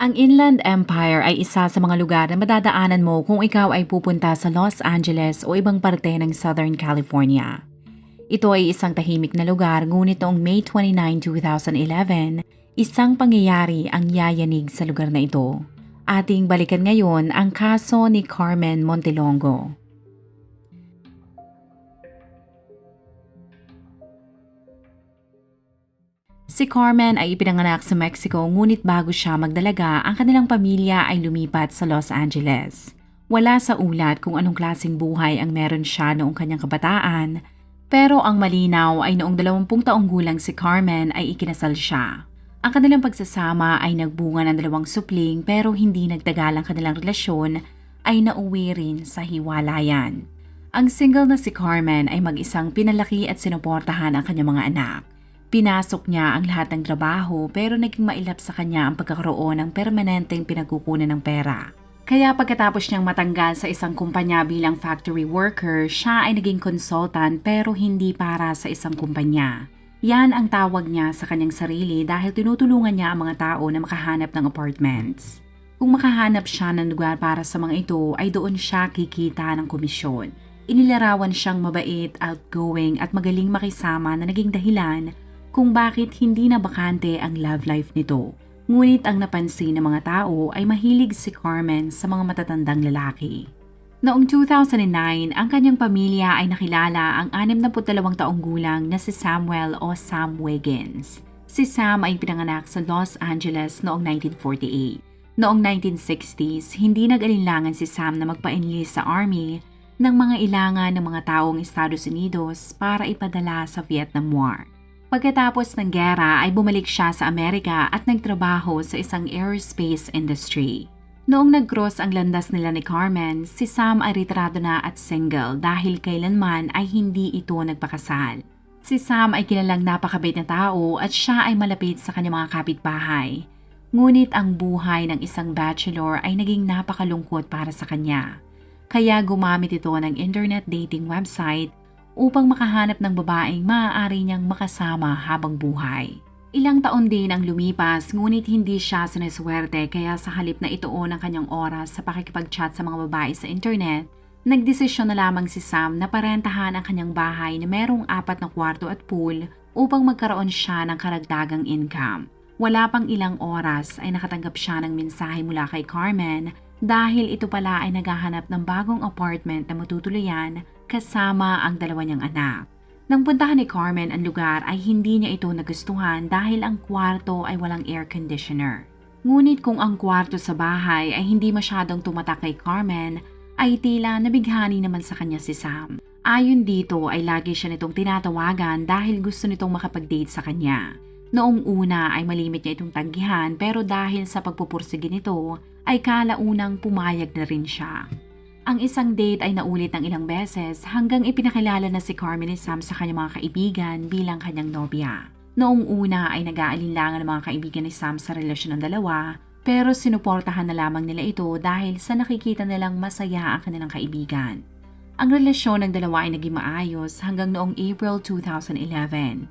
Ang Inland Empire ay isa sa mga lugar na madadaanan mo kung ikaw ay pupunta sa Los Angeles o ibang parte ng Southern California. Ito ay isang tahimik na lugar ngunit noong May 29, 2011, isang pangyayari ang yayanig sa lugar na ito. Ating balikan ngayon ang kaso ni Carmen Montelongo. Si Carmen ay ipinanganak sa Mexico ngunit bago siya magdalaga, ang kanilang pamilya ay lumipat sa Los Angeles. Wala sa ulat kung anong klaseng buhay ang meron siya noong kanyang kabataan, pero ang malinaw ay noong 20 taong gulang si Carmen ay ikinasal siya. Ang kanilang pagsasama ay nagbunga ng dalawang supling pero hindi nagtagal ang kanilang relasyon ay nauwi rin sa hiwalayan. Ang single na si Carmen ay mag-isang pinalaki at sinuportahan ang kanyang mga anak. Pinasok niya ang lahat ng trabaho pero naging mailap sa kanya ang pagkakaroon ng permanenteng pinagkukunan ng pera. Kaya pagkatapos niyang matanggal sa isang kumpanya bilang factory worker, siya ay naging consultant pero hindi para sa isang kumpanya. Yan ang tawag niya sa kanyang sarili dahil tinutulungan niya ang mga tao na makahanap ng apartments. Kung makahanap siya ng lugar para sa mga ito ay doon siya kikita ng komisyon. Inilarawan siyang mabait, outgoing at magaling makisama na naging dahilan kung bakit hindi na bakante ang love life nito. Ngunit ang napansin ng mga tao ay mahilig si Carmen sa mga matatandang lalaki. Noong 2009, ang kanyang pamilya ay nakilala ang 62 taong gulang na si Samuel o Sam Wiggins. Si Sam ay pinanganak sa Los Angeles noong 1948. Noong 1960s, hindi nag-alinlangan si Sam na magpa-enlist sa army ng mga ilangan ng mga taong Estados Unidos para ipadala sa Vietnam War. Pagkatapos ng gera ay bumalik siya sa Amerika at nagtrabaho sa isang aerospace industry. Noong nag-cross ang landas nila ni Carmen, si Sam ay retrado na at single dahil kailanman ay hindi ito nagpakasal. Si Sam ay kilalang napakabait na tao at siya ay malapit sa kanyang mga kapitbahay. Ngunit ang buhay ng isang bachelor ay naging napakalungkot para sa kanya. Kaya gumamit ito ng internet dating website upang makahanap ng babaeng maaari niyang makasama habang buhay. Ilang taon din ang lumipas ngunit hindi siya sineswerte kaya sa halip na ituon ang kanyang oras sa pakikipag-chat sa mga babae sa internet, nagdesisyon na lamang si Sam na parentahan ang kanyang bahay na merong apat na kwarto at pool upang magkaroon siya ng karagdagang income. Wala pang ilang oras ay nakatanggap siya ng mensahe mula kay Carmen dahil ito pala ay naghahanap ng bagong apartment na matutuluyan kasama ang dalawa niyang anak. Nang puntahan ni Carmen ang lugar ay hindi niya ito nagustuhan dahil ang kwarto ay walang air conditioner. Ngunit kung ang kwarto sa bahay ay hindi masyadong tumatak kay Carmen, ay tila nabighani naman sa kanya si Sam. Ayon dito ay lagi siya nitong tinatawagan dahil gusto nitong makapag-date sa kanya. Noong una ay malimit niya itong tanggihan pero dahil sa pagpupursige nito ay kalaunang pumayag na rin siya. Ang isang date ay naulit ng ilang beses hanggang ipinakilala na si Carmen ni Sam sa kanyang mga kaibigan bilang kanyang nobya. Noong una ay nag-aalinlangan ng mga kaibigan ni Sam sa relasyon ng dalawa pero sinuportahan na lamang nila ito dahil sa nakikita nilang masaya ang kanilang kaibigan. Ang relasyon ng dalawa ay naging maayos hanggang noong April 2011.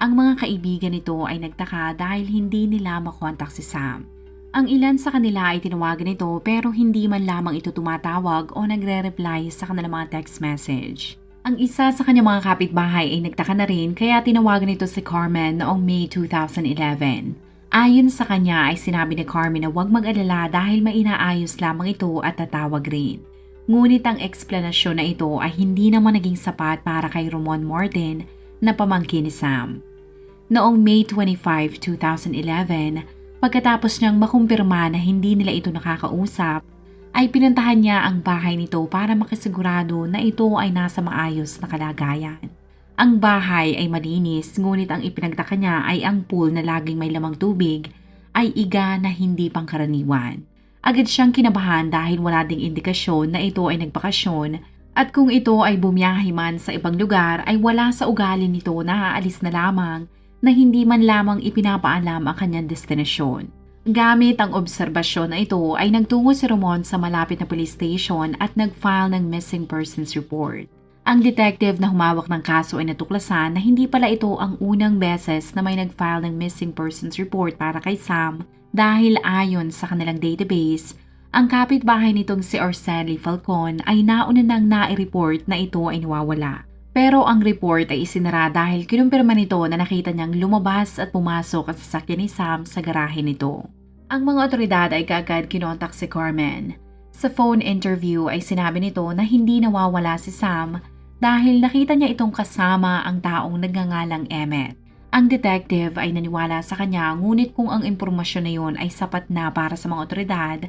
Ang mga kaibigan nito ay nagtaka dahil hindi nila makontak si Sam. Ang ilan sa kanila ay tinawagan ito pero hindi man lamang ito tumatawag o nagre-reply sa kanilang mga text message. Ang isa sa kanyang mga kapitbahay ay nagtaka na rin kaya tinawagan ito si Carmen noong May 2011. Ayon sa kanya ay sinabi ni Carmen na huwag mag-alala dahil mainaayos lamang ito at tatawag rin. Ngunit ang eksplanasyon na ito ay hindi naman naging sapat para kay Ramon Martin na pamangkin ni Sam. Noong May 25, 2011, Pagkatapos niyang makumpirma na hindi nila ito nakakausap, ay pinuntahan niya ang bahay nito para makisigurado na ito ay nasa maayos na kalagayan. Ang bahay ay malinis ngunit ang ipinagtaka niya ay ang pool na laging may lamang tubig ay iga na hindi pangkaraniwan. Agad siyang kinabahan dahil wala ding indikasyon na ito ay nagbakasyon at kung ito ay bumiyahe man sa ibang lugar ay wala sa ugali nito na aalis na lamang na hindi man lamang ipinapaalam ang kanyang destinasyon. Gamit ang obserbasyon na ito ay nagtungo si Ramon sa malapit na police station at nag-file ng missing persons report. Ang detective na humawak ng kaso ay natuklasan na hindi pala ito ang unang beses na may nag-file ng missing persons report para kay Sam dahil ayon sa kanilang database, ang kapitbahay nitong si Arceli Falcon ay nauna nang nai-report na ito ay nawawala. Pero ang report ay isinara dahil kinumpirma nito na nakita niyang lumabas at pumasok ang sasakyan ni Sam sa garahe nito. Ang mga otoridad ay kaagad kinontak si Carmen. Sa phone interview ay sinabi nito na hindi nawawala si Sam dahil nakita niya itong kasama ang taong nagngangalang Emmet. Ang detective ay naniwala sa kanya ngunit kung ang impormasyon na yon ay sapat na para sa mga otoridad,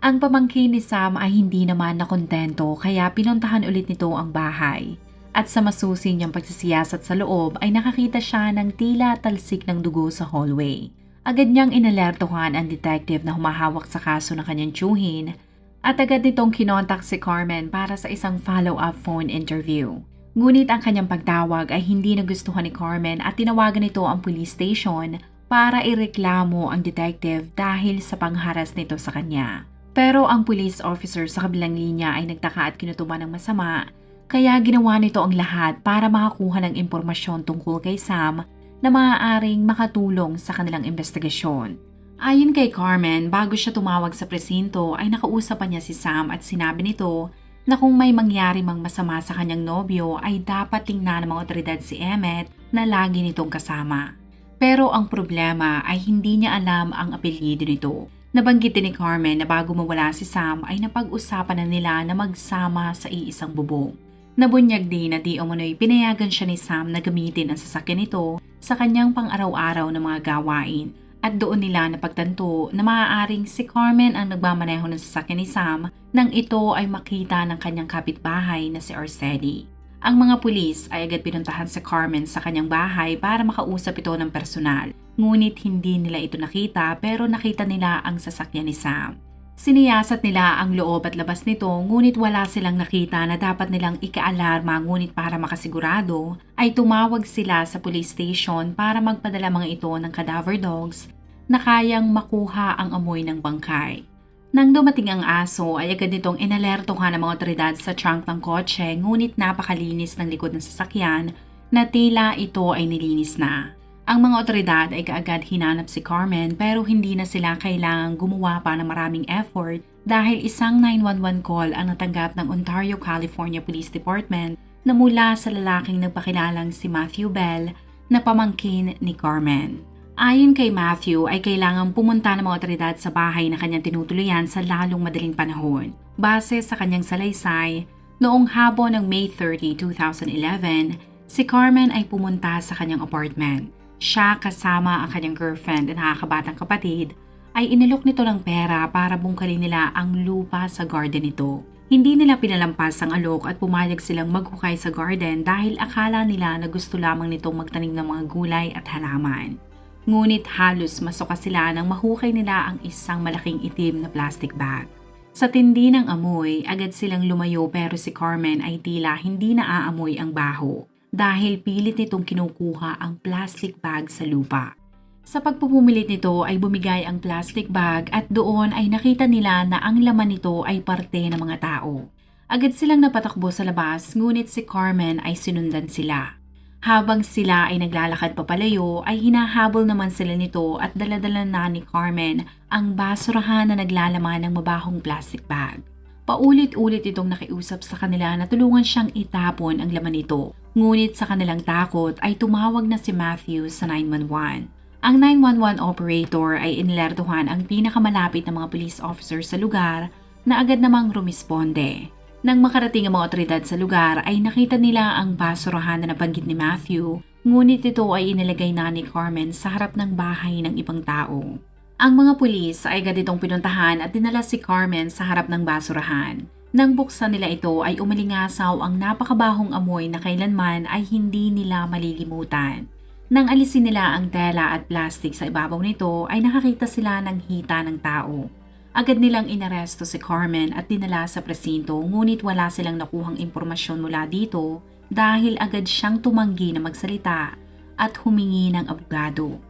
ang pamangkin ni Sam ay hindi naman nakontento kaya pinuntahan ulit nito ang bahay. At sa masusi niyang pagsisiyasat sa loob ay nakakita siya ng tila talsik ng dugo sa hallway. Agad niyang inalertohan ang detective na humahawak sa kaso ng kanyang tsuhin at agad nitong kinontak si Carmen para sa isang follow-up phone interview. Ngunit ang kanyang pagtawag ay hindi nagustuhan ni Carmen at tinawagan nito ang police station para ireklamo ang detective dahil sa pangharas nito sa kanya. Pero ang police officer sa kabilang linya ay nagtaka at kinutuban ng masama kaya ginawa nito ang lahat para makakuha ng impormasyon tungkol kay Sam na maaaring makatulong sa kanilang investigasyon. Ayon kay Carmen, bago siya tumawag sa presinto ay nakausap pa niya si Sam at sinabi nito na kung may mangyari mang masama sa kanyang nobyo ay dapat tingnan ng mga otoridad si Emmet na lagi nitong kasama. Pero ang problema ay hindi niya alam ang apelyido nito. Nabanggit din ni Carmen na bago mawala si Sam ay napag-usapan na nila na magsama sa iisang bubong. Nabunyag din na di umano'y pinayagan siya ni Sam na gamitin ang sasakyan nito sa kanyang pang-araw-araw na mga gawain at doon nila napagtanto na maaaring si Carmen ang nagmamaneho ng sasakyan ni Sam nang ito ay makita ng kanyang kapitbahay na si Arcedi. Ang mga pulis ay agad pinuntahan si Carmen sa kanyang bahay para makausap ito ng personal. Ngunit hindi nila ito nakita pero nakita nila ang sasakyan ni Sam. Siniyasat nila ang loob at labas nito ngunit wala silang nakita na dapat nilang ikaalarma ngunit para makasigurado ay tumawag sila sa police station para magpadala mga ito ng cadaver dogs na kayang makuha ang amoy ng bangkay. Nang dumating ang aso ay agad nitong inalertohan ng mga otoridad sa trunk ng kotse ngunit napakalinis ng likod ng sasakyan na tila ito ay nilinis na. Ang mga otoridad ay kaagad hinanap si Carmen pero hindi na sila kailangang gumawa pa ng maraming effort dahil isang 911 call ang natanggap ng Ontario, California Police Department na mula sa lalaking nagpakilalang si Matthew Bell na pamangkin ni Carmen. Ayon kay Matthew ay kailangang pumunta ng mga otoridad sa bahay na kanyang tinutuluyan sa lalong madaling panahon. Base sa kanyang salaysay, noong hapon ng May 30, 2011, si Carmen ay pumunta sa kanyang apartment. Siya kasama ang kanyang girlfriend at nakakabatang kapatid ay inilok nito ng pera para bungkalin nila ang lupa sa garden nito. Hindi nila pinalampas ang alok at pumayag silang maghukay sa garden dahil akala nila na gusto lamang nitong magtanim ng mga gulay at halaman. Ngunit halos masuka sila nang mahukay nila ang isang malaking itim na plastic bag. Sa tindi ng amoy, agad silang lumayo pero si Carmen ay tila hindi naaamoy ang baho dahil pilit nitong kinukuha ang plastic bag sa lupa. Sa pagpupumilit nito ay bumigay ang plastic bag at doon ay nakita nila na ang laman nito ay parte ng mga tao. Agad silang napatakbo sa labas ngunit si Carmen ay sinundan sila. Habang sila ay naglalakad papalayo ay hinahabol naman sila nito at daladala na ni Carmen ang basurahan na naglalaman ng mabahong plastic bag. Paulit-ulit itong nakiusap sa kanila na tulungan siyang itapon ang laman nito Ngunit sa kanilang takot ay tumawag na si Matthew sa 911. Ang 911 operator ay inilertuhan ang pinakamalapit na mga police officer sa lugar na agad namang rumisponde. Nang makarating ang mga otoridad sa lugar ay nakita nila ang basurahan na nabanggit ni Matthew, ngunit ito ay inilagay na ni Carmen sa harap ng bahay ng ibang tao. Ang mga pulis ay agad itong pinuntahan at dinala si Carmen sa harap ng basurahan. Nang buksan nila ito ay umalingasaw ang napakabahong amoy na kailanman ay hindi nila malilimutan. Nang alisin nila ang tela at plastic sa ibabaw nito ay nakakita sila ng hita ng tao. Agad nilang inaresto si Carmen at dinala sa presinto ngunit wala silang nakuhang impormasyon mula dito dahil agad siyang tumanggi na magsalita at humingi ng abogado.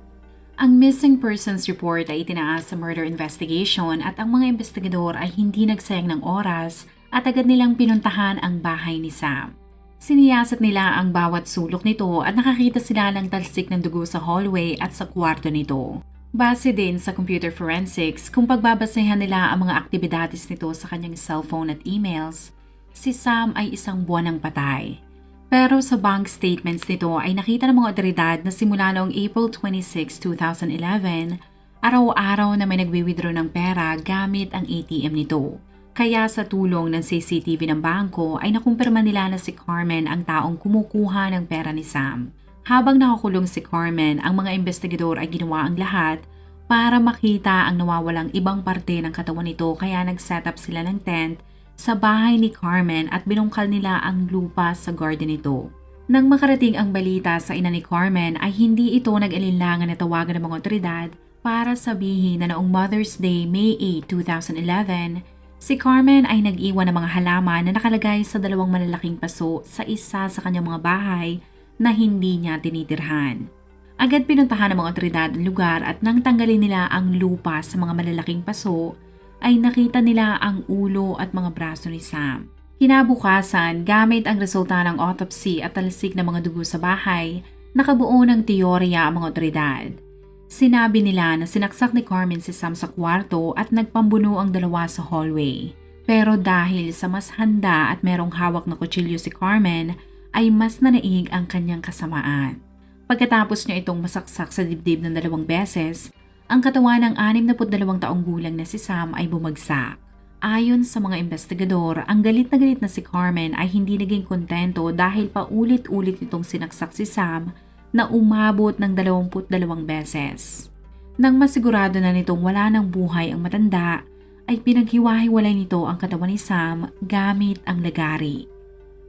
Ang missing persons report ay itinaas sa murder investigation at ang mga investigador ay hindi nagsayang ng oras at agad nilang pinuntahan ang bahay ni Sam. Siniyasat nila ang bawat sulok nito at nakakita sila ng talsik ng dugo sa hallway at sa kwarto nito. Base din sa computer forensics kung pagbabasehan nila ang mga aktibidades nito sa kanyang cellphone at emails, si Sam ay isang buwan ng patay. Pero sa bank statements nito ay nakita ng mga otoridad na simula noong April 26, 2011, araw-araw na may nagwi-withdraw ng pera gamit ang ATM nito. Kaya sa tulong ng CCTV ng bangko ay nakumpirma nila na si Carmen ang taong kumukuha ng pera ni Sam. Habang nakakulong si Carmen, ang mga investigador ay ginawa ang lahat para makita ang nawawalang ibang parte ng katawan nito kaya nag-set up sila ng tent sa bahay ni Carmen at binungkal nila ang lupa sa garden nito. Nang makarating ang balita sa ina ni Carmen ay hindi ito nag-alinlangan na tawagan ng mga otoridad para sabihin na noong Mother's Day, May 8, 2011, Si Carmen ay nag-iwan ng mga halaman na nakalagay sa dalawang malalaking paso sa isa sa kanyang mga bahay na hindi niya tinitirhan. Agad pinuntahan ng mga otoridad ang lugar at nang tanggalin nila ang lupa sa mga malalaking paso, ay nakita nila ang ulo at mga braso ni Sam. Kinabukasan, gamit ang resulta ng autopsy at talsik ng mga dugo sa bahay, nakabuo ng teorya ang mga otoridad. Sinabi nila na sinaksak ni Carmen si Sam sa kwarto at nagpambuno ang dalawa sa hallway. Pero dahil sa mas handa at merong hawak na kutsilyo si Carmen, ay mas nanaig ang kanyang kasamaan. Pagkatapos niya itong masaksak sa dibdib ng dalawang beses, ang katawan ng 62 taong gulang na si Sam ay bumagsak. Ayon sa mga investigador, ang galit na galit na si Carmen ay hindi naging kontento dahil paulit-ulit itong sinaksak si Sam na umabot ng 22 beses. Nang masigurado na nitong wala ng buhay ang matanda, ay pinaghiwa-hiwalay nito ang katawan ni Sam gamit ang lagari.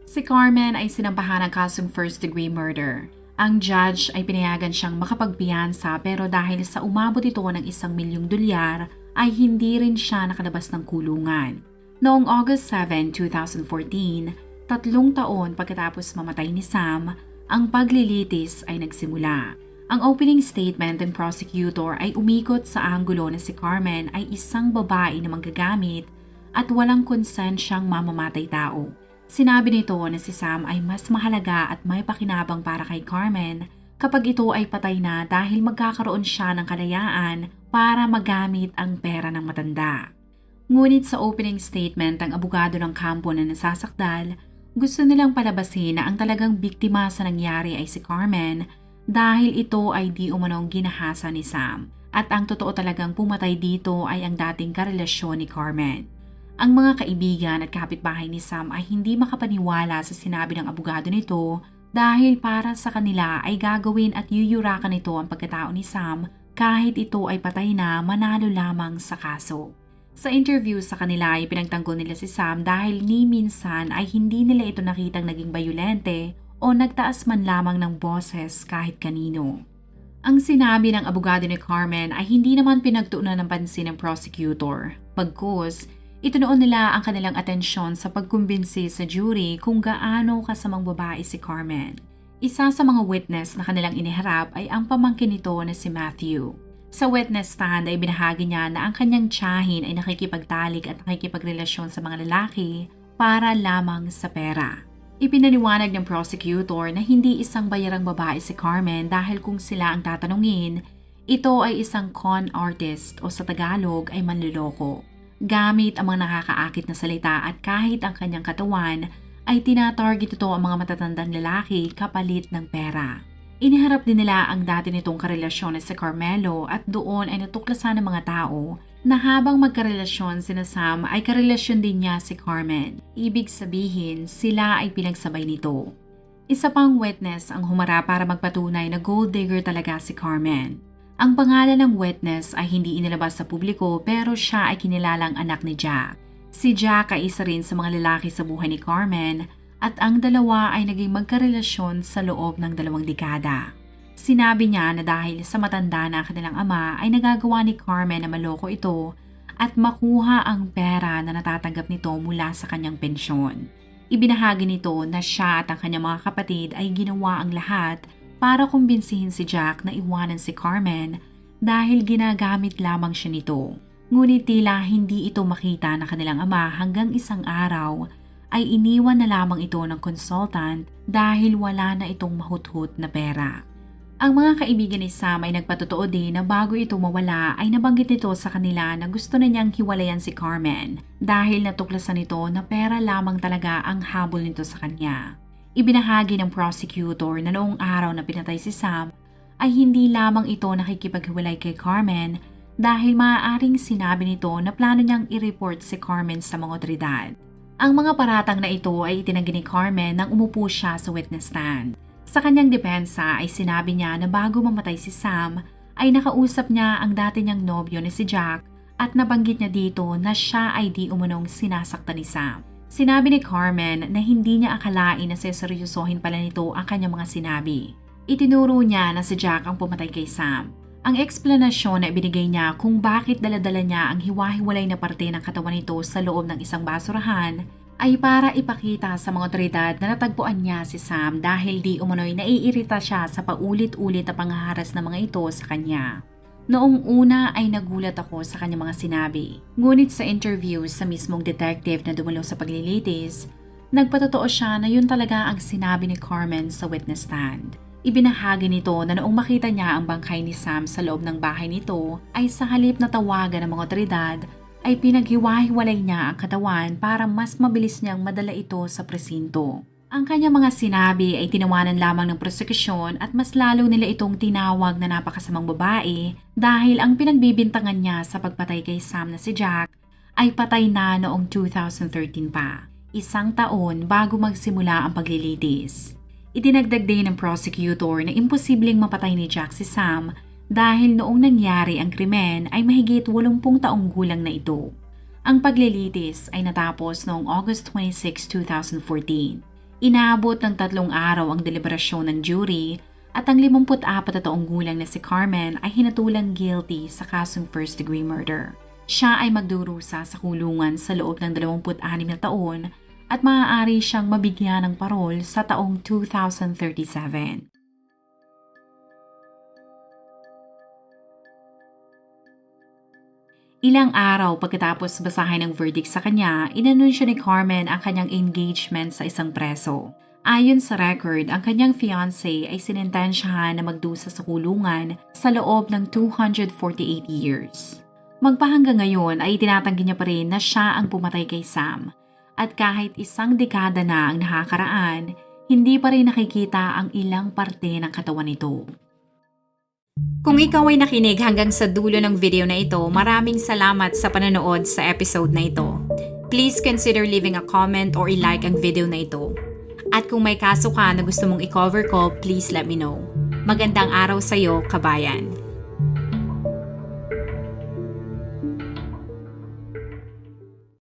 Si Carmen ay sinampahan ng kasong first degree murder. Ang judge ay pinayagan siyang makapagpiyansa pero dahil sa umabot ito ng isang milyong dolyar ay hindi rin siya nakalabas ng kulungan. Noong August 7, 2014, tatlong taon pagkatapos mamatay ni Sam, ang paglilitis ay nagsimula. Ang opening statement ng prosecutor ay umikot sa anggulo na si Carmen ay isang babae na manggagamit at walang konsensyang mamamatay tao. Sinabi nito na si Sam ay mas mahalaga at may pakinabang para kay Carmen kapag ito ay patay na dahil magkakaroon siya ng kalayaan para magamit ang pera ng matanda. Ngunit sa opening statement ang abogado ng kampo na nasasakdal gusto nilang palabasin na ang talagang biktima sa nangyari ay si Carmen dahil ito ay di umanong ginahasa ni Sam at ang totoo talagang pumatay dito ay ang dating karelasyon ni Carmen. Ang mga kaibigan at kapitbahay ni Sam ay hindi makapaniwala sa sinabi ng abogado nito dahil para sa kanila ay gagawin at yuyurakan nito ang pagkatao ni Sam kahit ito ay patay na manalo lamang sa kaso. Sa interview sa kanila ay pinagtanggol nila si Sam dahil ni minsan ay hindi nila ito nakitang naging bayulente o nagtaas man lamang ng boses kahit kanino. Ang sinabi ng abogado ni Carmen ay hindi naman pinagtuunan ng pansin ng prosecutor. Pagkus, itunoon nila ang kanilang atensyon sa pagkumbinsi sa jury kung gaano kasamang babae si Carmen. Isa sa mga witness na kanilang iniharap ay ang pamangkin nito na si Matthew. Sa witness stand ay binahagi niya na ang kanyang tiyahin ay nakikipagtalik at nakikipagrelasyon sa mga lalaki para lamang sa pera. Ipinaliwanag ng prosecutor na hindi isang bayarang babae si Carmen dahil kung sila ang tatanungin, ito ay isang con artist o sa Tagalog ay manluloko. Gamit ang mga nakakaakit na salita at kahit ang kanyang katawan ay tinatarget ito ang mga matatandang lalaki kapalit ng pera. Iniharap din nila ang dati nitong karelasyon si Carmelo at doon ay natuklasan ng mga tao na habang magkarelasyon sina Sam ay karelasyon din niya si Carmen. Ibig sabihin, sila ay pinagsabay nito. Isa pang witness ang humarap para magpatunay na gold digger talaga si Carmen. Ang pangalan ng witness ay hindi inilabas sa publiko pero siya ay kinilalang anak ni Jack. Si Jack ay isa rin sa mga lalaki sa buhay ni Carmen at ang dalawa ay naging magkarelasyon sa loob ng dalawang dekada. Sinabi niya na dahil sa matanda na kanilang ama ay nagagawa ni Carmen na maloko ito at makuha ang pera na natatanggap nito mula sa kanyang pensyon. Ibinahagi nito na siya at ang kanyang mga kapatid ay ginawa ang lahat para kumbinsihin si Jack na iwanan si Carmen dahil ginagamit lamang siya nito. Ngunit tila hindi ito makita na kanilang ama hanggang isang araw ay iniwan na lamang ito ng consultant dahil wala na itong mahuthut na pera. Ang mga kaibigan ni Sam ay nagpatotoo din na bago ito mawala ay nabanggit nito sa kanila na gusto na niyang hiwalayan si Carmen dahil natuklasan nito na pera lamang talaga ang habol nito sa kanya. Ibinahagi ng prosecutor na noong araw na pinatay si Sam ay hindi lamang ito nakikipaghiwalay kay Carmen dahil maaaring sinabi nito na plano niyang i-report si Carmen sa mga otoridad. Ang mga paratang na ito ay itinanggi ni Carmen nang umupo siya sa witness stand. Sa kanyang depensa ay sinabi niya na bago mamatay si Sam ay nakausap niya ang dati niyang nobyo na si Jack at nabanggit niya dito na siya ay di umunong sinasaktan ni Sam. Sinabi ni Carmen na hindi niya akalain na seseryosohin pala nito ang kanyang mga sinabi. Itinuro niya na si Jack ang pumatay kay Sam. Ang eksplanasyon na ibinigay niya kung bakit daladala niya ang hiwa-hiwalay na parte ng katawan nito sa loob ng isang basurahan ay para ipakita sa mga otoridad na natagpuan niya si Sam dahil di umano'y naiirita siya sa paulit-ulit na pangaharas ng mga ito sa kanya. Noong una ay nagulat ako sa kanyang mga sinabi. Ngunit sa interview sa mismong detective na dumalo sa paglilitis, nagpatotoo siya na yun talaga ang sinabi ni Carmen sa witness stand. Ibinahagi nito na noong makita niya ang bangkay ni Sam sa loob ng bahay nito ay sa halip na tawagan ng mga otoridad ay pinaghiwa-hiwalay niya ang katawan para mas mabilis niyang madala ito sa presinto. Ang kanyang mga sinabi ay tinawanan lamang ng prosekusyon at mas lalo nila itong tinawag na napakasamang babae dahil ang pinagbibintangan niya sa pagpatay kay Sam na si Jack ay patay na noong 2013 pa, isang taon bago magsimula ang paglilitis. Itinagdag din ng prosecutor na imposibleng mapatay ni Jack si Sam dahil noong nangyari ang krimen ay mahigit 80 taong gulang na ito. Ang paglilitis ay natapos noong August 26, 2014. Inaabot ng tatlong araw ang deliberasyon ng jury at ang 54 na taong gulang na si Carmen ay hinatulang guilty sa kasong first degree murder. Siya ay magdurusa sa kulungan sa loob ng 26 na taon at maaari siyang mabigyan ng parol sa taong 2037. Ilang araw pagkatapos basahin ang verdict sa kanya, inanunsyo ni Carmen ang kanyang engagement sa isang preso. Ayon sa record, ang kanyang fiancé ay sinintensyahan na magdusa sa kulungan sa loob ng 248 years. Magpahanggang ngayon ay tinatanggi niya pa rin na siya ang pumatay kay Sam. At kahit isang dekada na ang nakakaraan, hindi pa rin nakikita ang ilang parte ng katawan nito. Kung ikaw ay nakinig hanggang sa dulo ng video na ito, maraming salamat sa panonood sa episode na ito. Please consider leaving a comment or i-like ang video na ito. At kung may kaso ka na gusto mong i-cover ko, please let me know. Magandang araw sa iyo, kabayan.